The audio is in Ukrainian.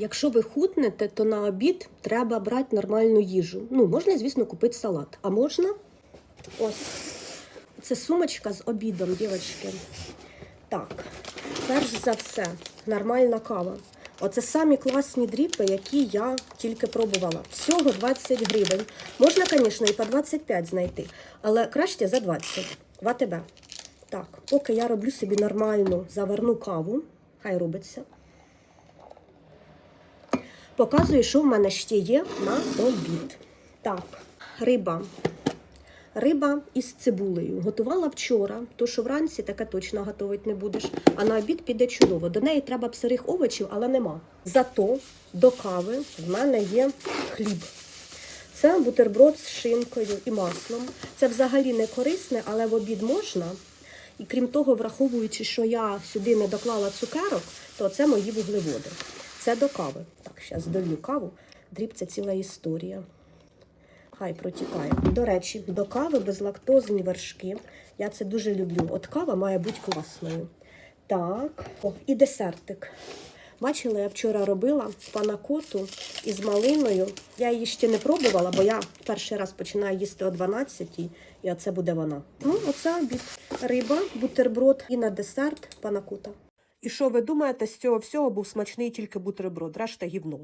Якщо ви худнете, то на обід треба брати нормальну їжу. Ну, можна, звісно, купити салат. А можна ось. Це сумочка з обідом, дівчатки. Так, перш за все, нормальна кава. Оце самі класні дріпи, які я тільки пробувала. Всього 20 гривень. Можна, звісно, і по 25 знайти, але краще за 20 в АТБ. Так, поки я роблю собі нормальну заварну каву, хай робиться. Показую, що в мене ще є на обід. Так, риба. Риба із цибулею. Готувала вчора, то що вранці таке точно готувати не будеш. А на обід піде чудово. До неї треба б сирих овочів, але нема. Зато до кави в мене є хліб. Це бутерброд з шинкою і маслом. Це взагалі не корисне, але в обід можна. І крім того, враховуючи, що я сюди не доклала цукерок, то це мої вуглеводи. Це до кави. Зараз долью каву. Дріб це ціла історія. Хай протікає. До речі, до кави безлактозні вершки. Я це дуже люблю. От кава має бути класною. Так, о, і десертик. Бачила, я вчора робила панакоту із малиною. Я її ще не пробувала, бо я перший раз починаю їсти о 12-й, і оце буде вона. Ну, оце обід. Риба, бутерброд і на десерт панакота. І що ви думаєте, з цього всього був смачний тільки бутерброд, решта гівно.